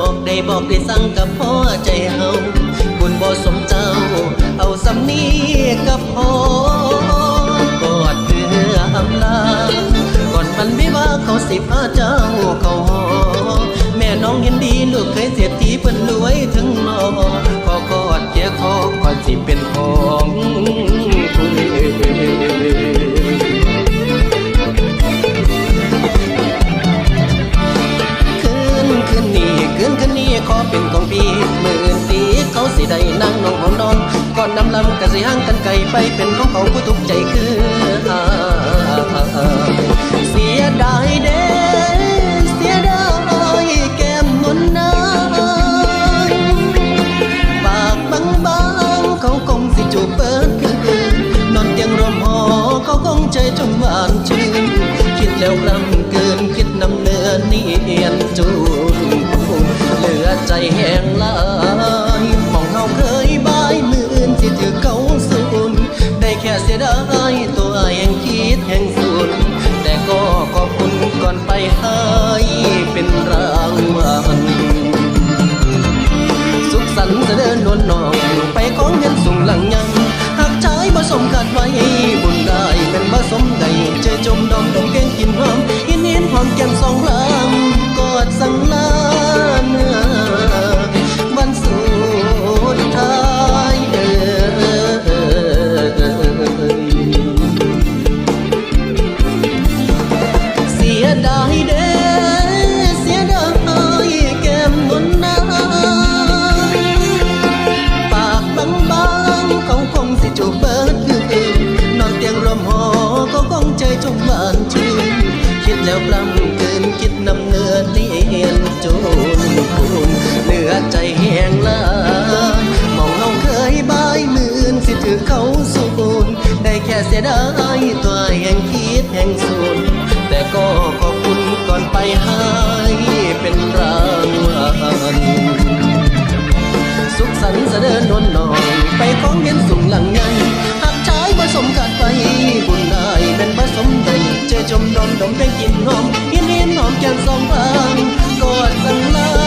อกได้บอกได้สั่งกับพ่อใจเฮาบุญบ่สมเจ้า เอาสำนีกับพ่อกอดเพื่ออำลาก่อนมันไม่ว่าเขาสิพาเจ้าเขา เป็นของพี่หมื่นตีเขาสิได้นั่งนองของน้องก่อนนำลำกะสิห่างกันไกลไปเป็นของเขาผู้ทุกข์ใจคือเสียดายเด้เสียดายแก้มนวลนางปากบางๆเขาคงสิจูบเปิดคืนนอนเตียงรวมหอเขาคงใจจงหวานชื่นคิดแล้วลำเกินคิดนำเนื้อเนียนจูน ใจแห้งลายมองเขาเคยบายมืออื่นสิถือเขาสูนได้แค่เสียดายตัวแห่งคิดแห่งสูนแต่ก็ขอบคุณก่อนไปให้เป็นรางวัลสุขสันต์เสดินนวลนองไปของเงินสูงหลังยังหากใจบ่สมกัดไว้บุญได้เป็นบ่สมใดเจอจมดอมดมเก่งกินหอมยินยินหอมแก้มสองลำกอดสั่งลา เขาสุกุลได้แค่เสียดายตัวแห่งคิดแห่งสูนแต่ก็ขอบคุณก่อนไปให้เป็นรางวัลสุขสันต์เสด็จนวลนองไปของเย็นสุ่มหลังยันหากชายผสมกัดไปบุญนายเป็นผสมใจเจอจมดอมดมได้กินหอมยินยินหอมแก้มสองพางกอดสันลา